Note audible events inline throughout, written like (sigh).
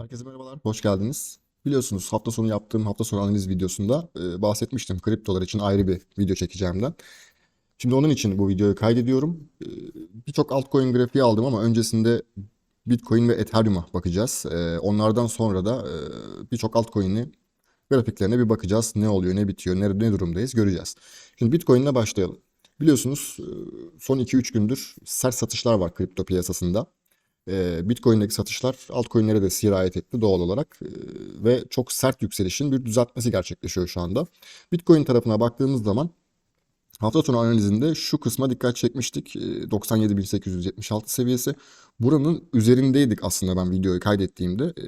Herkese merhabalar, hoş geldiniz. Biliyorsunuz hafta sonu yaptığım hafta sonu analiz videosunda e, bahsetmiştim kriptolar için ayrı bir video çekeceğimden. Şimdi onun için bu videoyu kaydediyorum. E, Birçok altcoin grafiği aldım ama öncesinde Bitcoin ve Ethereum'a bakacağız. E, Onlardan sonra da e, birçok altcoin'i grafiklerine bir bakacağız. Ne oluyor, ne bitiyor, ne, ne durumdayız göreceğiz. Şimdi Bitcoin'le başlayalım. Biliyorsunuz e, son 2-3 gündür sert satışlar var kripto piyasasında. E, Bitcoin'deki satışlar altcoin'lere de sirayet etti doğal olarak E, ve çok sert yükselişin bir düzeltmesi gerçekleşiyor şu anda. Bitcoin tarafına baktığımız zaman hafta sonu analizinde şu kısma dikkat çekmiştik. E, 97.876 seviyesi. Buranın üzerindeydik aslında ben videoyu kaydettiğimde. E,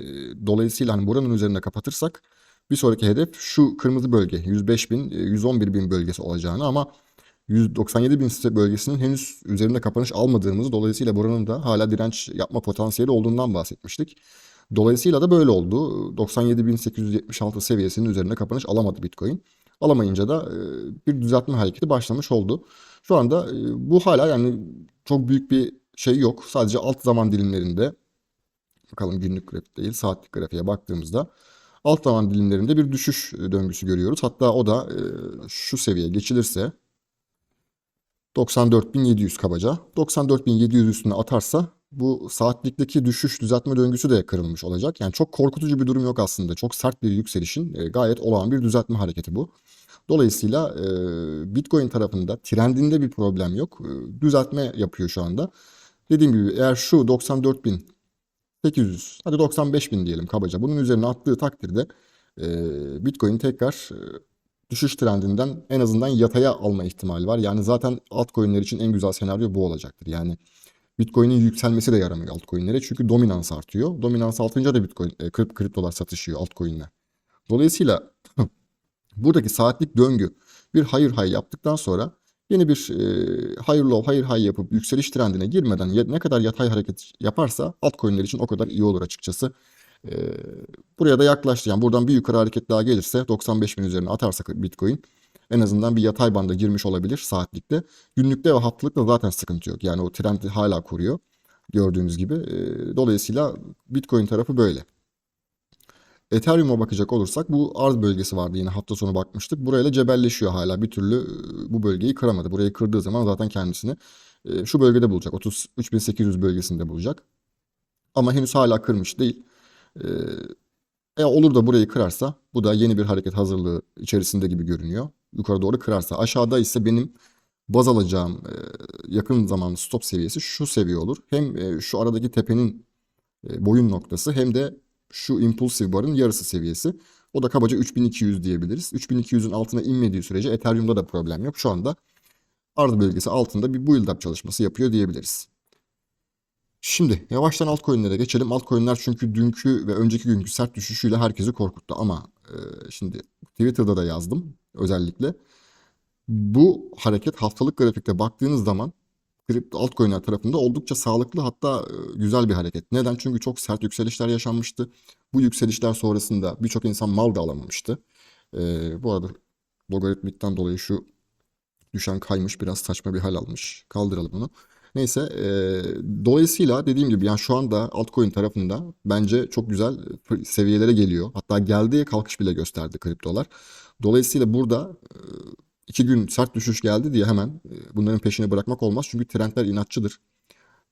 Dolayısıyla hani buranın üzerinde kapatırsak bir sonraki hedef şu kırmızı bölge 105.000, e, 111.000 bölgesi olacağını ama 197 bin site bölgesinin henüz üzerinde kapanış almadığımız dolayısıyla buranın da hala direnç yapma potansiyeli olduğundan bahsetmiştik. Dolayısıyla da böyle oldu. 97.876 seviyesinin üzerinde kapanış alamadı Bitcoin. Alamayınca da e, bir düzeltme hareketi başlamış oldu. Şu anda e, bu hala yani çok büyük bir şey yok. Sadece alt zaman dilimlerinde bakalım günlük grafik değil saatlik grafiğe baktığımızda alt zaman dilimlerinde bir düşüş döngüsü görüyoruz. Hatta o da e, şu seviyeye geçilirse 94.700 kabaca. 94.700 üstüne atarsa bu saatlikteki düşüş düzeltme döngüsü de kırılmış olacak. Yani çok korkutucu bir durum yok aslında. Çok sert bir yükselişin e, gayet olağan bir düzeltme hareketi bu. Dolayısıyla e, Bitcoin tarafında trendinde bir problem yok. E, düzeltme yapıyor şu anda. Dediğim gibi eğer şu 94.800 hadi 95.000 diyelim kabaca bunun üzerine attığı takdirde e, Bitcoin tekrar e, düşüş trendinden en azından yataya alma ihtimali var. Yani zaten altcoin'ler için en güzel senaryo bu olacaktır. Yani Bitcoin'in yükselmesi de yaramıyor altcoin'lere çünkü dominans artıyor. Dominans artınca da Bitcoin, e, krip- kriptolar satışıyor altcoin'le. Dolayısıyla (clears throat) buradaki saatlik döngü bir hayır hay yaptıktan sonra yeni bir e, higher low, higher high yapıp yükseliş trendine girmeden ne kadar yatay hareket yaparsa altcoin'ler için o kadar iyi olur açıkçası. E, buraya da yaklaştı. Yani buradan bir yukarı hareket daha gelirse 95 bin üzerine atarsak Bitcoin en azından bir yatay banda girmiş olabilir saatlikte. Günlükte ve haftalıkta zaten sıkıntı yok. Yani o trendi hala koruyor gördüğünüz gibi. E, dolayısıyla Bitcoin tarafı böyle. Ethereum'a bakacak olursak bu arz bölgesi vardı yine hafta sonu bakmıştık. Burayla cebelleşiyor hala bir türlü e, bu bölgeyi kıramadı. Burayı kırdığı zaman zaten kendisini e, şu bölgede bulacak. 33.800 bölgesinde bulacak. Ama henüz hala kırmış değil. E, e, olur da burayı kırarsa bu da yeni bir hareket hazırlığı içerisinde gibi görünüyor. Yukarı doğru kırarsa. Aşağıda ise benim baz alacağım e, yakın zaman stop seviyesi şu seviye olur. Hem e, şu aradaki tepenin e, boyun noktası hem de şu impulsive barın yarısı seviyesi. O da kabaca 3200 diyebiliriz. 3200'ün altına inmediği sürece Ethereum'da da problem yok. Şu anda arz bölgesi altında bir build up çalışması yapıyor diyebiliriz. Şimdi yavaştan altcoin'lere geçelim. Altcoin'ler çünkü dünkü ve önceki günkü sert düşüşüyle herkesi korkuttu ama e, şimdi Twitter'da da yazdım özellikle. Bu hareket haftalık grafikte baktığınız zaman kripto altcoin'ler tarafında oldukça sağlıklı hatta e, güzel bir hareket. Neden? Çünkü çok sert yükselişler yaşanmıştı. Bu yükselişler sonrasında birçok insan mal da alamamıştı. E, bu arada logaritmikten dolayı şu düşen kaymış biraz saçma bir hal almış. Kaldıralım onu. Neyse, e, dolayısıyla dediğim gibi yani şu anda altcoin tarafında bence çok güzel seviyelere geliyor. Hatta geldi kalkış bile gösterdi kriptolar. Dolayısıyla burada e, iki gün sert düşüş geldi diye hemen e, bunların peşine bırakmak olmaz. Çünkü trendler inatçıdır.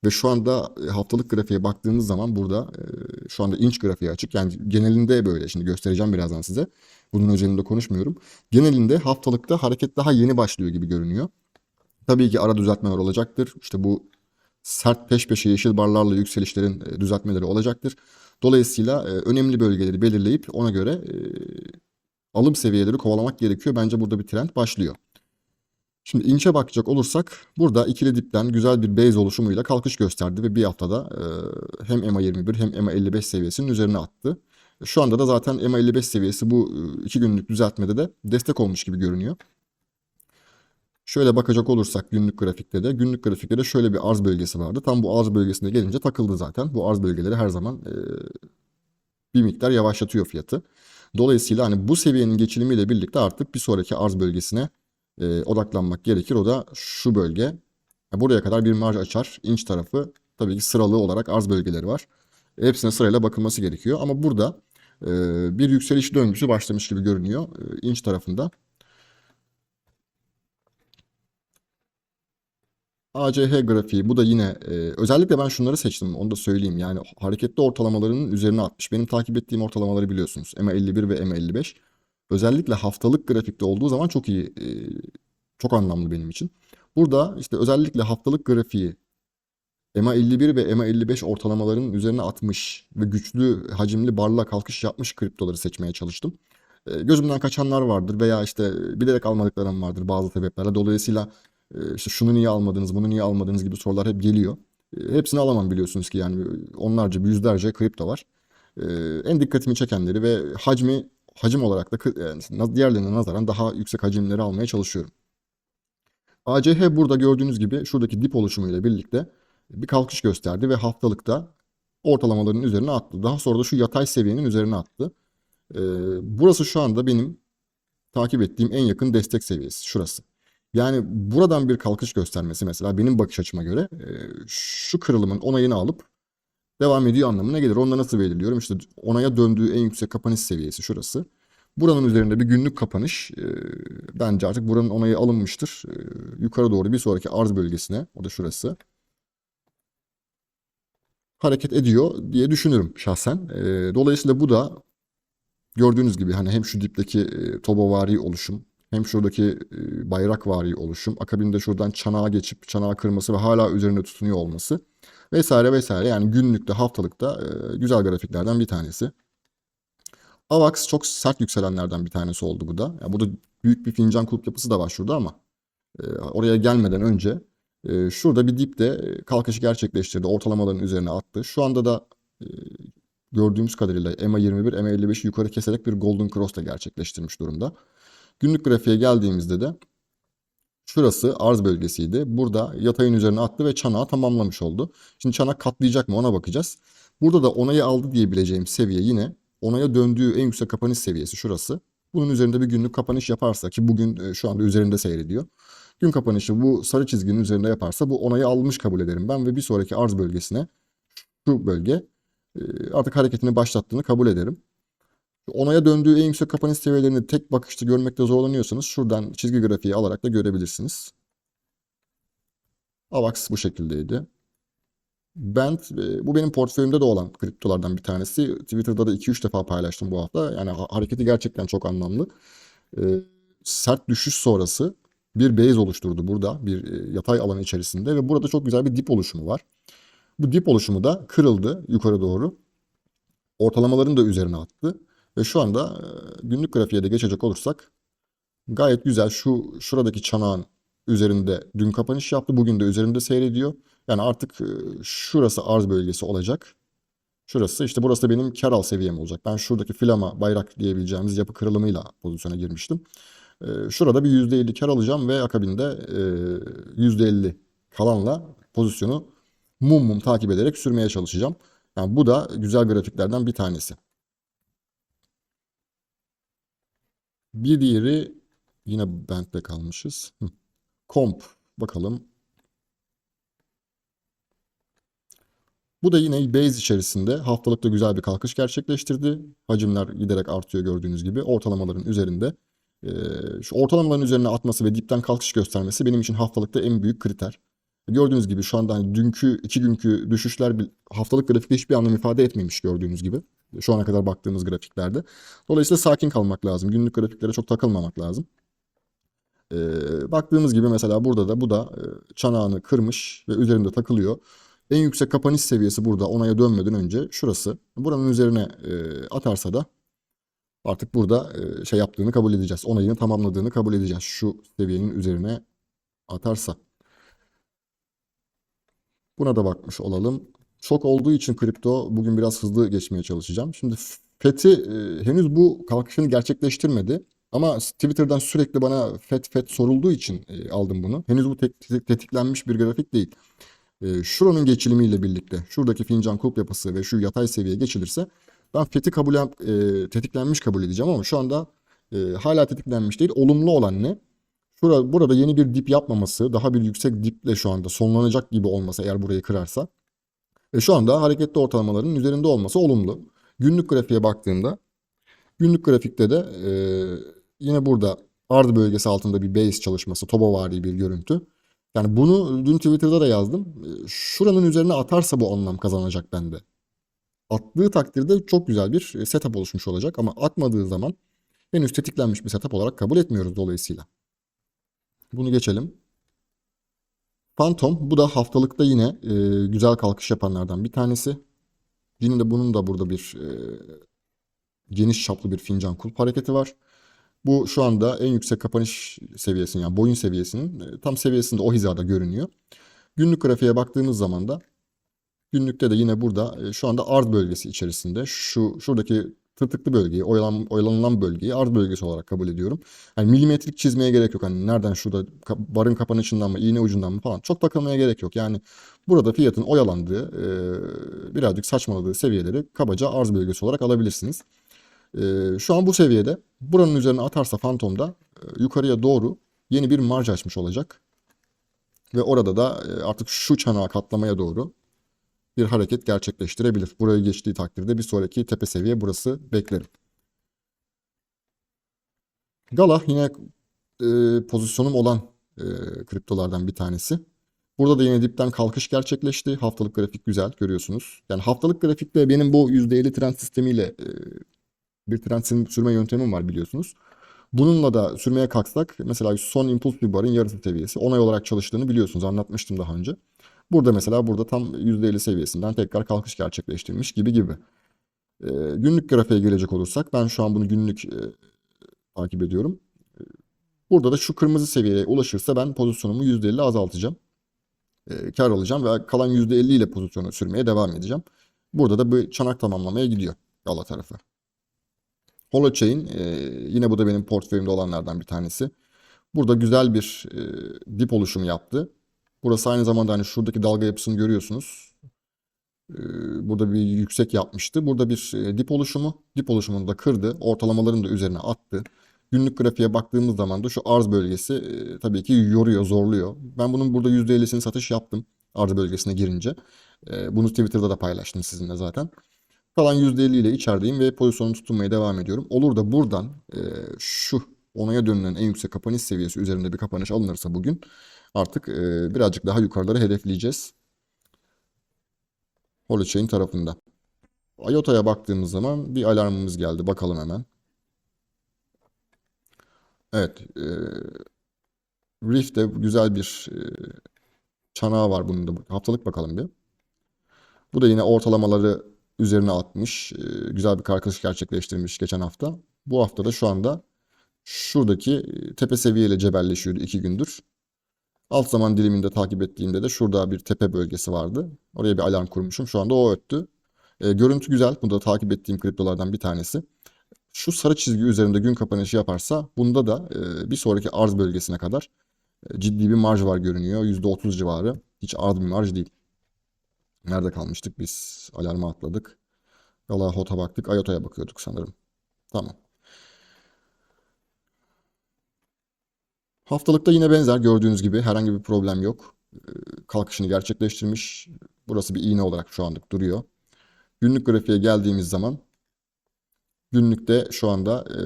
Ve şu anda e, haftalık grafiğe baktığınız zaman burada e, şu anda inç grafiği açık. Yani genelinde böyle. Şimdi göstereceğim birazdan size. Bunun özelinde konuşmuyorum. Genelinde haftalıkta hareket daha yeni başlıyor gibi görünüyor. Tabii ki ara düzeltmeler olacaktır. İşte bu sert peş peşe yeşil barlarla yükselişlerin e, düzeltmeleri olacaktır. Dolayısıyla e, önemli bölgeleri belirleyip ona göre e, alım seviyeleri kovalamak gerekiyor. Bence burada bir trend başlıyor. Şimdi inçe bakacak olursak burada ikili dipten güzel bir base oluşumuyla kalkış gösterdi ve bir haftada hem EMA21 hem EMA55 seviyesinin üzerine attı. Şu anda da zaten EMA55 seviyesi bu iki günlük düzeltmede de destek olmuş gibi görünüyor. Şöyle bakacak olursak günlük grafikte de günlük grafikte de şöyle bir arz bölgesi vardı. Tam bu arz bölgesine gelince takıldı zaten. Bu arz bölgeleri her zaman e, bir miktar yavaşlatıyor fiyatı. Dolayısıyla hani bu seviyenin geçilimiyle birlikte artık bir sonraki arz bölgesine e, odaklanmak gerekir. O da şu bölge. Buraya kadar bir marj açar. İnç tarafı tabii ki sıralı olarak arz bölgeleri var. Hepsine sırayla bakılması gerekiyor. Ama burada e, bir yükseliş döngüsü başlamış gibi görünüyor e, inç tarafında. ACH grafiği bu da yine e, özellikle ben şunları seçtim onu da söyleyeyim. Yani hareketli ortalamalarının üzerine atmış. Benim takip ettiğim ortalamaları biliyorsunuz. EMA51 ve EMA55. Özellikle haftalık grafikte olduğu zaman çok iyi, e, çok anlamlı benim için. Burada işte özellikle haftalık grafiği EMA 51 ve EMA 55 ortalamalarının üzerine atmış ve güçlü hacimli barla kalkış yapmış kriptoları seçmeye çalıştım. E, gözümden kaçanlar vardır veya işte bilerek almadıklarım vardır bazı sebeplerle. Dolayısıyla işte şunu niye almadınız, bunu niye almadınız gibi sorular hep geliyor. E, hepsini alamam biliyorsunuz ki yani onlarca, yüzlerce kripto var. E, en dikkatimi çekenleri ve hacmi hacim olarak da yani diğerlerine nazaran daha yüksek hacimleri almaya çalışıyorum. ACH burada gördüğünüz gibi şuradaki dip oluşumuyla birlikte bir kalkış gösterdi ve haftalıkta ortalamaların üzerine attı. Daha sonra da şu yatay seviyenin üzerine attı. Ee, burası şu anda benim takip ettiğim en yakın destek seviyesi. Şurası. Yani buradan bir kalkış göstermesi mesela benim bakış açıma göre e, şu kırılımın onayını alıp devam ediyor anlamına gelir. Onu da nasıl belirliyorum? İşte onaya döndüğü en yüksek kapanış seviyesi şurası. Buranın üzerinde bir günlük kapanış. E, bence artık buranın onayı alınmıştır. E, yukarı doğru bir sonraki arz bölgesine. O da şurası hareket ediyor diye düşünürüm şahsen. Dolayısıyla bu da gördüğünüz gibi hani hem şu dipteki e, tobovari oluşum hem şuradaki e, bayrakvari oluşum akabinde şuradan çanağa geçip çanağı kırması ve hala üzerinde tutunuyor olması vesaire vesaire yani günlükte haftalıkta güzel grafiklerden bir tanesi. AVAX çok sert yükselenlerden bir tanesi oldu bu da. Yani burada büyük bir fincan kulp yapısı da var şurada ama oraya gelmeden önce şurada bir dipte kalkışı gerçekleştirdi. Ortalamaların üzerine attı. Şu anda da gördüğümüz kadarıyla EMA 21, EMA 55'i yukarı keserek bir Golden Cross da gerçekleştirmiş durumda. Günlük grafiğe geldiğimizde de şurası arz bölgesiydi. Burada yatayın üzerine attı ve çanağı tamamlamış oldu. Şimdi çanak katlayacak mı ona bakacağız. Burada da onayı aldı diyebileceğim seviye yine onaya döndüğü en yüksek kapanış seviyesi şurası. Bunun üzerinde bir günlük kapanış yaparsa ki bugün şu anda üzerinde seyrediyor. Gün kapanışı bu sarı çizginin üzerinde yaparsa bu onayı almış kabul ederim ben ve bir sonraki arz bölgesine şu bölge e, artık hareketini başlattığını kabul ederim. Onaya döndüğü en yüksek kapanış seviyelerini tek bakışta görmekte zorlanıyorsanız şuradan çizgi grafiği alarak da görebilirsiniz. AVAX bu şekildeydi. Band e, bu benim portföyümde de olan kriptolardan bir tanesi. Twitter'da da 2-3 defa paylaştım bu hafta. Yani hareketi gerçekten çok anlamlı. E, sert düşüş sonrası bir base oluşturdu burada bir e, yatay alan içerisinde ve burada çok güzel bir dip oluşumu var. Bu dip oluşumu da kırıldı yukarı doğru. Ortalamaların da üzerine attı ve şu anda e, günlük grafiğe de geçecek olursak gayet güzel şu şuradaki çanağın üzerinde dün kapanış yaptı. Bugün de üzerinde seyrediyor. Yani artık e, şurası arz bölgesi olacak. Şurası işte burası da benim kar al seviyem olacak. Ben şuradaki flama bayrak diyebileceğimiz yapı kırılımıyla pozisyona girmiştim. Ee, şurada bir %50 kar alacağım ve akabinde e, %50 kalanla pozisyonu mum mum takip ederek sürmeye çalışacağım. Yani bu da güzel grafiklerden bir tanesi. Bir diğeri yine Band'de kalmışız. Komp bakalım. Bu da yine base içerisinde haftalıkta güzel bir kalkış gerçekleştirdi. Hacimler giderek artıyor gördüğünüz gibi. Ortalamaların üzerinde şu ortalamaların üzerine atması ve dipten kalkış göstermesi benim için haftalıkta en büyük kriter. Gördüğünüz gibi şu anda hani dünkü iki günkü düşüşler haftalık grafikte hiçbir anlam ifade etmemiş gördüğünüz gibi. Şu ana kadar baktığımız grafiklerde. Dolayısıyla sakin kalmak lazım. Günlük grafiklere çok takılmamak lazım. Ee, baktığımız gibi mesela burada da bu da e, çanağını kırmış ve üzerinde takılıyor. En yüksek kapanış seviyesi burada onaya dönmeden önce şurası. Buranın üzerine e, atarsa da artık burada e, şey yaptığını kabul edeceğiz. Onayını tamamladığını kabul edeceğiz. Şu seviyenin üzerine atarsa. Buna da bakmış olalım. Çok olduğu için kripto bugün biraz hızlı geçmeye çalışacağım. Şimdi FET'i e, henüz bu kalkışını gerçekleştirmedi. Ama Twitter'dan sürekli bana FET FET sorulduğu için e, aldım bunu. Henüz bu tetiklenmiş bir grafik değil. E, şuranın geçilimiyle birlikte şuradaki fincan kulp yapısı ve şu yatay seviye geçilirse ben FET'i kabul e, tetiklenmiş kabul edeceğim ama şu anda e, hala tetiklenmiş değil. Olumlu olan ne? Burada yeni bir dip yapmaması, daha bir yüksek diple şu anda sonlanacak gibi olmasa eğer burayı kırarsa E, şu anda hareketli ortalamaların üzerinde olması olumlu. Günlük grafiğe baktığımda günlük grafikte de e, yine burada ard bölgesi altında bir base çalışması, tobavari bir görüntü. Yani bunu dün Twitter'da da yazdım. Şuranın üzerine atarsa bu anlam kazanacak bende. Attığı takdirde çok güzel bir setup oluşmuş olacak ama atmadığı zaman henüz tetiklenmiş bir setup olarak kabul etmiyoruz dolayısıyla. Bunu geçelim. Phantom bu da haftalıkta yine e, güzel kalkış yapanlardan bir tanesi. Yine de bunun da burada bir e, geniş çaplı bir fincan kulp hareketi var. Bu şu anda en yüksek kapanış seviyesinin yani boyun seviyesinin e, tam seviyesinde o hizada görünüyor. Günlük grafiğe baktığımız zaman da günlükte de yine burada e, şu anda ard bölgesi içerisinde şu şuradaki tırtıklı bölgeyi, oyalan, oyalanılan bölgeyi ard bölgesi olarak kabul ediyorum. Hani milimetrik çizmeye gerek yok. Hani nereden şurada barın kapanışından mı, iğne ucundan mı falan çok takılmaya gerek yok. Yani burada fiyatın oyalandığı, e, birazcık saçmaladığı seviyeleri kabaca arz bölgesi olarak alabilirsiniz. E, şu an bu seviyede buranın üzerine atarsa Phantom'da e, yukarıya doğru yeni bir marj açmış olacak. Ve orada da artık şu çanağı katlamaya doğru bir hareket gerçekleştirebilir. Burayı geçtiği takdirde bir sonraki tepe seviye burası beklerim. Gala yine e, pozisyonum olan e, kriptolardan bir tanesi. Burada da yine dipten kalkış gerçekleşti. Haftalık grafik güzel görüyorsunuz. Yani haftalık grafikte benim bu %50 trend sistemiyle e, bir trend sürme yöntemim var biliyorsunuz. Bununla da sürmeye kalksak mesela son impuls bir barın yarısı seviyesi onay olarak çalıştığını biliyorsunuz anlatmıştım daha önce. Burada mesela burada tam %50 seviyesinden tekrar kalkış gerçekleştirmiş gibi gibi. E, günlük grafiğe gelecek olursak ben şu an bunu günlük e, takip ediyorum. E, burada da şu kırmızı seviyeye ulaşırsa ben pozisyonumu %50 azaltacağım. E, kar alacağım ve kalan %50 ile pozisyonu sürmeye devam edeceğim. Burada da bu çanak tamamlamaya gidiyor Gala tarafı. Holochain e, yine bu da benim portföyümde olanlardan bir tanesi. Burada güzel bir e, dip oluşumu yaptı. Burası aynı zamanda hani şuradaki dalga yapısını görüyorsunuz. E, burada bir yüksek yapmıştı. Burada bir e, dip oluşumu. Dip oluşumunu da kırdı. Ortalamaların da üzerine attı. Günlük grafiğe baktığımız zaman da şu arz bölgesi e, tabii ki yoruyor, zorluyor. Ben bunun burada %50'sini satış yaptım arz bölgesine girince. E, bunu Twitter'da da paylaştım sizinle zaten. Kalan %50 ile içerideyim ve pozisyonumu tutunmaya devam ediyorum. Olur da buradan şu onaya dönülen en yüksek kapanış seviyesi üzerinde bir kapanış alınırsa bugün artık e, birazcık daha yukarıları hedefleyeceğiz. Holochain tarafında. IOTA'ya baktığımız zaman bir alarmımız geldi. Bakalım hemen. Evet. E, Rift'te güzel bir e, çanağı var bunun da. Haftalık bakalım bir. Bu da yine ortalamaları üzerine atmış. E, güzel bir kalkış gerçekleştirmiş geçen hafta. Bu hafta da şu anda şuradaki tepe seviyeyle cebelleşiyordu iki gündür. Alt zaman diliminde takip ettiğimde de şurada bir tepe bölgesi vardı. Oraya bir alarm kurmuşum. Şu anda o öttü. E, görüntü güzel. Bu da takip ettiğim kriptolardan bir tanesi. Şu sarı çizgi üzerinde gün kapanışı yaparsa bunda da e, bir sonraki arz bölgesine kadar e, ciddi bir marj var görünüyor. %30 civarı. Hiç az bir marj değil. Nerede kalmıştık biz? Alarma atladık. Gala Hot'a baktık. IOTA'ya bakıyorduk sanırım. Tamam. Haftalıkta yine benzer gördüğünüz gibi herhangi bir problem yok. Ee, Kalkışını gerçekleştirmiş. Burası bir iğne olarak şu anlık duruyor. Günlük grafiğe geldiğimiz zaman günlükte şu anda e,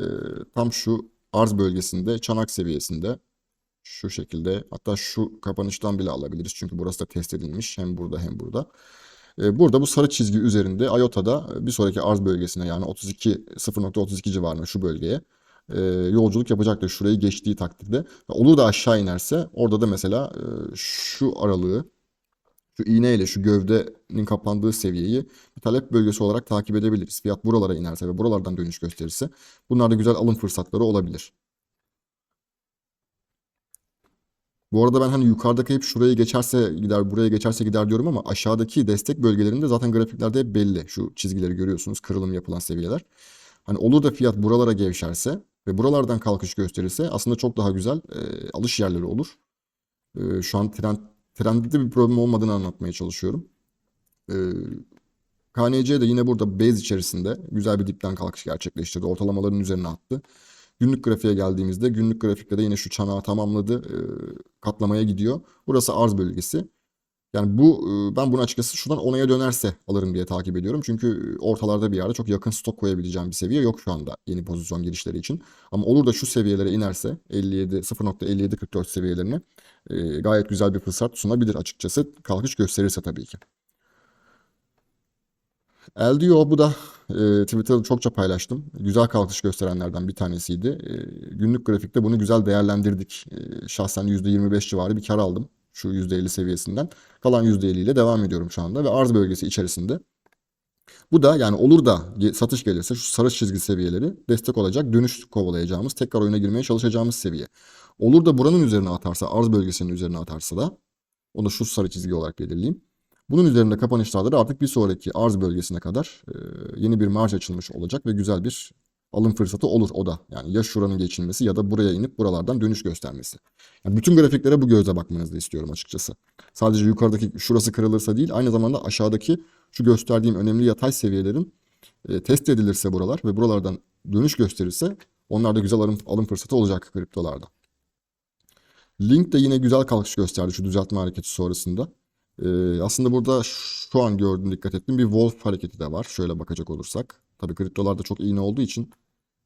tam şu arz bölgesinde çanak seviyesinde şu şekilde hatta şu kapanıştan bile alabiliriz. Çünkü burası da test edilmiş hem burada hem burada. E, burada bu sarı çizgi üzerinde IOTA'da bir sonraki arz bölgesine yani 32 0.32 civarına şu bölgeye e, yolculuk yapacaktır şurayı geçtiği takdirde. Olur da aşağı inerse orada da mesela e, şu aralığı şu iğne ile şu gövdenin kapandığı seviyeyi bir talep bölgesi olarak takip edebiliriz. Fiyat buralara inerse ve buralardan dönüş gösterirse bunlar da güzel alım fırsatları olabilir. Bu arada ben hani yukarıdaki hep şuraya geçerse gider, buraya geçerse gider diyorum ama aşağıdaki destek bölgelerinde zaten grafiklerde hep belli. Şu çizgileri görüyorsunuz, kırılım yapılan seviyeler. Hani olur da fiyat buralara gevşerse ve buralardan kalkış gösterirse aslında çok daha güzel e, alış yerleri olur. E, şu an trend, trendde bir problem olmadığını anlatmaya çalışıyorum. E, KNC de yine burada base içerisinde güzel bir dipten kalkış gerçekleştirdi. Ortalamaların üzerine attı. Günlük grafiğe geldiğimizde günlük grafikte de yine şu çanağı tamamladı. E, katlamaya gidiyor. Burası arz bölgesi. Yani bu e, ben bunu açıkçası şuradan onaya dönerse alırım diye takip ediyorum. Çünkü ortalarda bir yerde çok yakın stok koyabileceğim bir seviye yok şu anda yeni pozisyon girişleri için. Ama olur da şu seviyelere inerse 57 0.5744 seviyelerine e, gayet güzel bir fırsat sunabilir açıkçası. Kalkış gösterirse tabii ki. LDO bu da e, Twitter'da çokça paylaştım. Güzel kalkış gösterenlerden bir tanesiydi. E, günlük grafikte bunu güzel değerlendirdik. E, şahsen %25 civarı bir kar aldım şu %50 seviyesinden. Kalan %50 ile devam ediyorum şu anda ve arz bölgesi içerisinde. Bu da yani olur da satış gelirse şu sarı çizgi seviyeleri destek olacak dönüş kovalayacağımız tekrar oyuna girmeye çalışacağımız seviye. Olur da buranın üzerine atarsa arz bölgesinin üzerine atarsa da onu şu sarı çizgi olarak belirleyeyim. Bunun üzerinde kapanışlarda da artık bir sonraki arz bölgesine kadar yeni bir marj açılmış olacak ve güzel bir alım fırsatı olur o da. Yani ya şuranın geçilmesi ya da buraya inip buralardan dönüş göstermesi. Yani bütün grafiklere bu gözle bakmanızı istiyorum açıkçası. Sadece yukarıdaki şurası kırılırsa değil aynı zamanda aşağıdaki şu gösterdiğim önemli yatay seviyelerin e, test edilirse buralar ve buralardan dönüş gösterirse onlarda güzel alım, alım fırsatı olacak kriptolarda. Link de yine güzel kalkış gösterdi şu düzeltme hareketi sonrasında. Ee, aslında burada şu an gördüğüm dikkat ettim bir Wolf hareketi de var. Şöyle bakacak olursak. Tabii kriptolarda çok iğne olduğu için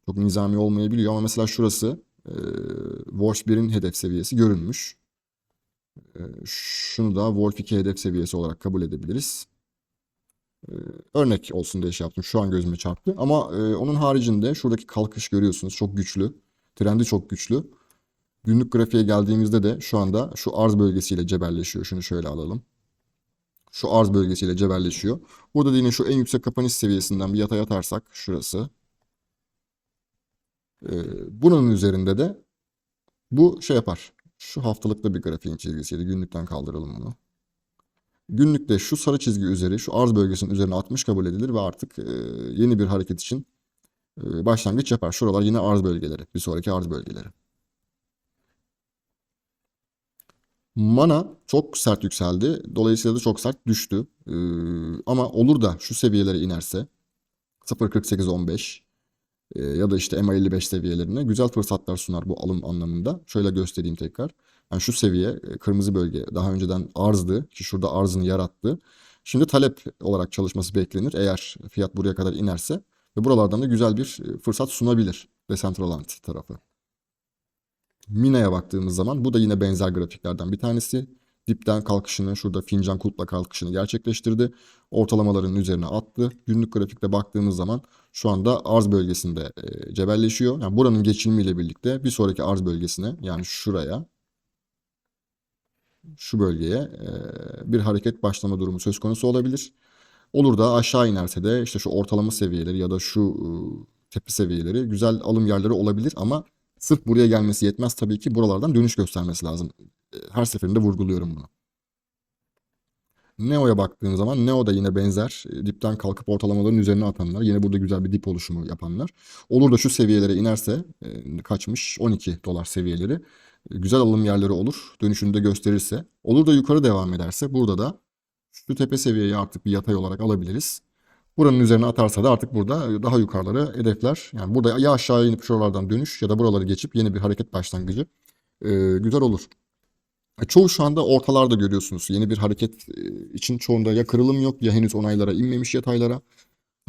çok nizami olmayabiliyor ama mesela şurası e, Wolf 1'in hedef seviyesi görünmüş. E, şunu da Wolf 2 hedef seviyesi olarak kabul edebiliriz. E, örnek olsun diye şey yaptım. Şu an gözüme çarptı. Ama e, onun haricinde şuradaki kalkış görüyorsunuz. Çok güçlü. Trendi çok güçlü. Günlük grafiğe geldiğimizde de şu anda şu arz bölgesiyle cebelleşiyor. Şunu şöyle alalım. Şu arz bölgesiyle cebelleşiyor. Burada da yine şu en yüksek kapanış seviyesinden bir yatay atarsak şurası. Ee, bunun üzerinde de bu şey yapar. Şu haftalıkta bir grafiğin çizgisiydi. Günlükten kaldıralım bunu. Günlükte şu sarı çizgi üzeri, şu arz bölgesinin üzerine 60 kabul edilir ve artık e, yeni bir hareket için e, başlangıç yapar. Şuralar yine arz bölgeleri. Bir sonraki arz bölgeleri. Mana çok sert yükseldi. Dolayısıyla da çok sert düştü. Ee, ama olur da şu seviyelere inerse 0.48-15 e, ya da işte MA55 seviyelerine güzel fırsatlar sunar bu alım anlamında. Şöyle göstereyim tekrar. Yani şu seviye e, kırmızı bölge daha önceden arzdı ki şurada arzını yarattı. Şimdi talep olarak çalışması beklenir eğer fiyat buraya kadar inerse ve buralardan da güzel bir e, fırsat sunabilir Decentraland tarafı. Mina'ya baktığımız zaman bu da yine benzer grafiklerden bir tanesi. Dipten kalkışını şurada fincan kulpla kalkışını gerçekleştirdi. Ortalamaların üzerine attı. Günlük grafikte baktığımız zaman şu anda arz bölgesinde e, cebelleşiyor. Yani buranın geçilimiyle birlikte bir sonraki arz bölgesine yani şuraya şu bölgeye e, bir hareket başlama durumu söz konusu olabilir. Olur da aşağı inerse de işte şu ortalama seviyeleri ya da şu e, tepe seviyeleri güzel alım yerleri olabilir ama Sırf buraya gelmesi yetmez tabii ki buralardan dönüş göstermesi lazım. Her seferinde vurguluyorum bunu. Neo'ya baktığım zaman Neo da yine benzer. Dipten kalkıp ortalamaların üzerine atanlar. Yine burada güzel bir dip oluşumu yapanlar. Olur da şu seviyelere inerse kaçmış 12 dolar seviyeleri. Güzel alım yerleri olur. Dönüşünü de gösterirse. Olur da yukarı devam ederse burada da şu tepe seviyeyi artık bir yatay olarak alabiliriz. Buranın üzerine atarsa da artık burada daha yukarılara hedefler. Yani burada ya aşağıya inip şuralardan dönüş ya da buraları geçip yeni bir hareket başlangıcı e, güzel olur. Çoğu şu anda ortalarda görüyorsunuz. Yeni bir hareket e, için çoğunda ya kırılım yok ya henüz onaylara inmemiş yataylara.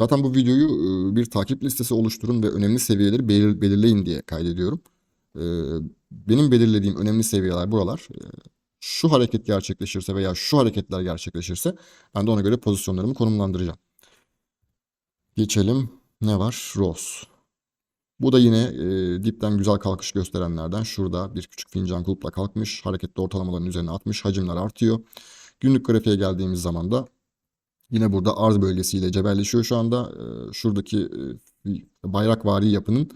Zaten bu videoyu e, bir takip listesi oluşturun ve önemli seviyeleri belir, belirleyin diye kaydediyorum. E, benim belirlediğim önemli seviyeler buralar. Şu hareket gerçekleşirse veya şu hareketler gerçekleşirse ben de ona göre pozisyonlarımı konumlandıracağım. Geçelim. Ne var? Ross. Bu da yine e, dipten güzel kalkış gösterenlerden. Şurada bir küçük fincan kulpla kalkmış. Hareketli ortalamaların üzerine atmış. Hacimler artıyor. Günlük grafiğe geldiğimiz zaman da yine burada arz bölgesiyle cebelleşiyor şu anda. E, şuradaki e, bayrakvari yapının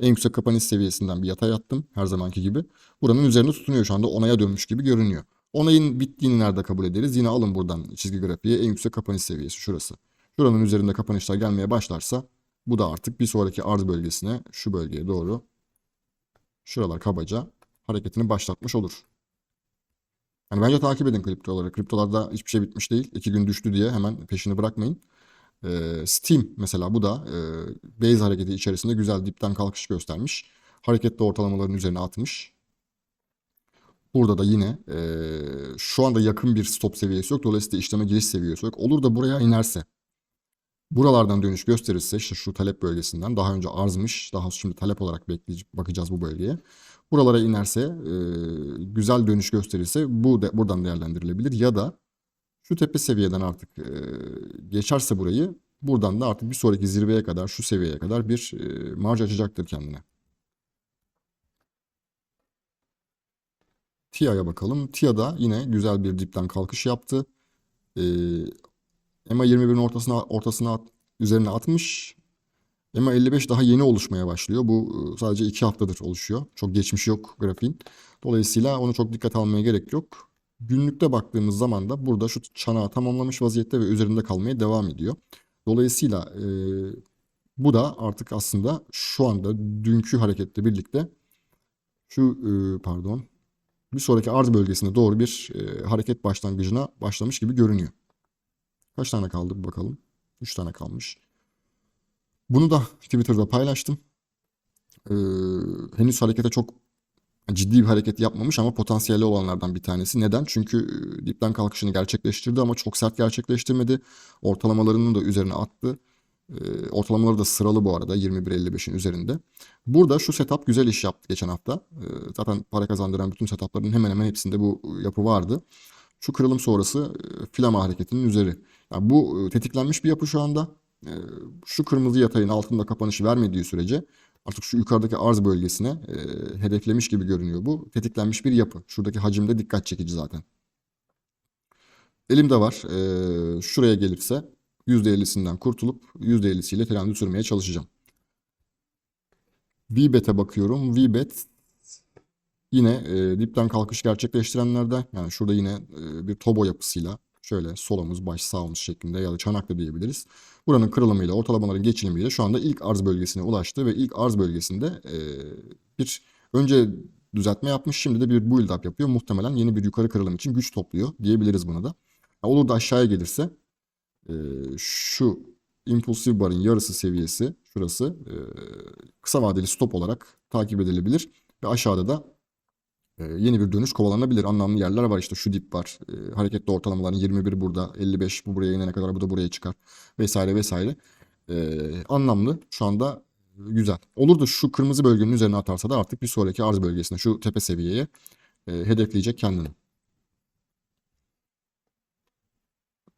en yüksek kapanış seviyesinden bir yatay attım. Her zamanki gibi. Buranın üzerine tutunuyor şu anda. Onaya dönmüş gibi görünüyor. Onayın bittiğini nerede kabul ederiz? Yine alın buradan çizgi grafiğe en yüksek kapanış seviyesi şurası. Şuranın üzerinde kapanışlar gelmeye başlarsa bu da artık bir sonraki arz bölgesine şu bölgeye doğru şuralar kabaca hareketini başlatmış olur. Yani bence takip edin kriptoları. Kriptolarda hiçbir şey bitmiş değil. İki gün düştü diye hemen peşini bırakmayın. Ee, Steam mesela bu da e, base hareketi içerisinde güzel dipten kalkış göstermiş. Hareketli ortalamaların üzerine atmış. Burada da yine e, şu anda yakın bir stop seviyesi yok. Dolayısıyla işleme giriş seviyesi yok. Olur da buraya inerse buralardan dönüş gösterirse işte şu talep bölgesinden daha önce arzmış. Daha şimdi talep olarak bekleyeceğiz, bakacağız bu bölgeye. Buralara inerse e, güzel dönüş gösterirse bu de, buradan değerlendirilebilir. Ya da şu tepe seviyeden artık e, geçerse burayı buradan da artık bir sonraki zirveye kadar şu seviyeye kadar bir e, marj açacaktır kendine. TIA'ya bakalım. TIA da yine güzel bir dipten kalkış yaptı. Ee, EMA 21'in ortasına ortasına at- üzerine atmış. EMA 55 daha yeni oluşmaya başlıyor. Bu e, sadece 2 haftadır oluşuyor. Çok geçmiş yok grafiğin. Dolayısıyla onu çok dikkat almaya gerek yok. Günlükte baktığımız zaman da burada şu çanağı tamamlamış vaziyette ve üzerinde kalmaya devam ediyor. Dolayısıyla e, bu da artık aslında şu anda dünkü hareketle birlikte şu e, pardon bir sonraki arz bölgesine doğru bir e, hareket başlangıcına başlamış gibi görünüyor. Kaç tane kaldı bakalım. 3 tane kalmış. Bunu da Twitter'da paylaştım. Ee, henüz harekete çok ciddi bir hareket yapmamış ama potansiyelli olanlardan bir tanesi. Neden? Çünkü e, dipten kalkışını gerçekleştirdi ama çok sert gerçekleştirmedi. Ortalamalarının da üzerine attı. Ee, ortalamaları da sıralı bu arada 21.55'in üzerinde. Burada şu setup güzel iş yaptı geçen hafta. Ee, zaten para kazandıran bütün setupların hemen hemen hepsinde bu yapı vardı. Şu kırılım sonrası e, hareketinin üzeri. Yani bu e, tetiklenmiş bir yapı şu anda. E, Şu kırmızı yatayın altında kapanışı vermediği sürece artık şu yukarıdaki arz bölgesine e, hedeflemiş gibi görünüyor bu. Tetiklenmiş bir yapı. Şuradaki hacimde dikkat çekici zaten. Elimde var. Şuraya gelirse %50'sinden kurtulup %50'siyle trendi sürmeye çalışacağım. VBET'e bakıyorum. VBET yine e, dipten kalkış gerçekleştirenlerden yani şurada yine e, bir tobo yapısıyla şöyle sol omuz baş sağ omuz şeklinde ya da çanak da diyebiliriz. Buranın kırılımıyla ortalamaların geçilimiyle şu anda ilk arz bölgesine ulaştı ve ilk arz bölgesinde e, bir önce düzeltme yapmış şimdi de bir build up yapıyor. Muhtemelen yeni bir yukarı kırılım için güç topluyor diyebiliriz buna da. Olur da aşağıya gelirse e, şu impulsif barın yarısı seviyesi şurası e, kısa vadeli stop olarak takip edilebilir ve aşağıda da yeni bir dönüş kovalanabilir. Anlamlı yerler var işte şu dip var. E, hareketli ortalamaların 21 burada, 55 bu buraya inene kadar bu da buraya çıkar vesaire vesaire. E, anlamlı şu anda güzel. Olur da şu kırmızı bölgenin üzerine atarsa da artık bir sonraki arz bölgesine şu tepe seviyeye e, hedefleyecek kendini.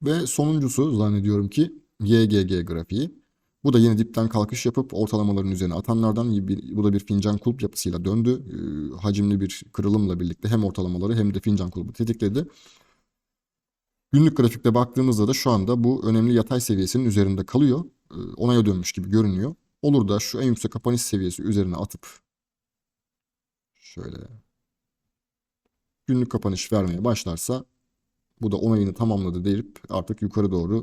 Ve sonuncusu zannediyorum ki YGG grafiği. Bu da yine dipten kalkış yapıp ortalamaların üzerine atanlardan bu da bir fincan kulp yapısıyla döndü. Ee, hacimli bir kırılımla birlikte hem ortalamaları hem de fincan kulpu tetikledi. Günlük grafikte baktığımızda da şu anda bu önemli yatay seviyesinin üzerinde kalıyor. Ee, onaya dönmüş gibi görünüyor. Olur da şu en yüksek kapanış seviyesi üzerine atıp şöyle günlük kapanış vermeye başlarsa bu da onayını tamamladı deyip artık yukarı doğru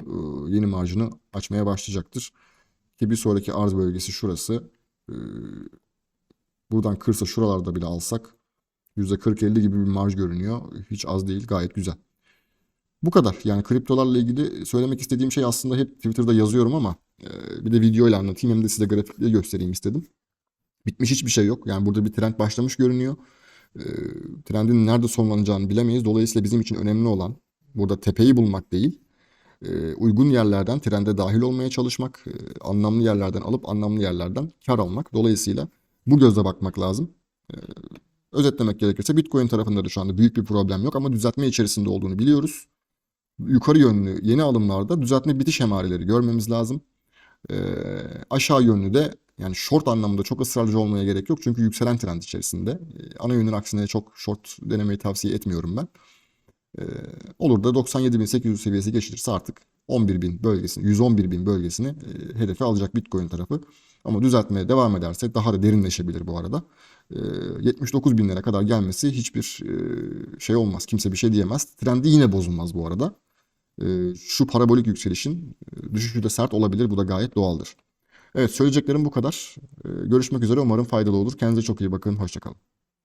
e, yeni marjını açmaya başlayacaktır. Ki bir sonraki arz bölgesi şurası. E, buradan kırsa şuralarda bile alsak %40-50 gibi bir marj görünüyor. Hiç az değil gayet güzel. Bu kadar. Yani kriptolarla ilgili söylemek istediğim şey aslında hep Twitter'da yazıyorum ama e, bir de video ile anlatayım hem de size grafikleri göstereyim istedim. Bitmiş hiçbir şey yok. Yani burada bir trend başlamış görünüyor. E, trendin nerede sonlanacağını bilemeyiz. Dolayısıyla bizim için önemli olan burada tepeyi bulmak değil, uygun yerlerden trende dahil olmaya çalışmak, e, anlamlı yerlerden alıp anlamlı yerlerden kar almak. Dolayısıyla bu gözle bakmak lazım. E, özetlemek gerekirse Bitcoin tarafında da şu anda büyük bir problem yok ama düzeltme içerisinde olduğunu biliyoruz. Yukarı yönlü yeni alımlarda düzeltme bitiş emareleri görmemiz lazım. E, aşağı yönlü de yani short anlamında çok ısrarcı olmaya gerek yok. Çünkü yükselen trend içerisinde. E, ana yönün aksine çok short denemeyi tavsiye etmiyorum ben. Ee, olur da 97.800 seviyesi geçilirse artık 11.000 bölgesini, 111.000 bölgesini e, hedefe alacak Bitcoin tarafı. Ama düzeltmeye devam ederse daha da derinleşebilir bu arada. E, 79.000'lere kadar gelmesi hiçbir e, şey olmaz. Kimse bir şey diyemez. Trendi yine bozulmaz bu arada. E, şu parabolik yükselişin e, düşüşü de sert olabilir. Bu da gayet doğaldır. Evet söyleyeceklerim bu kadar. Görüşmek üzere. Umarım faydalı olur. Kendinize çok iyi bakın. Hoşçakalın.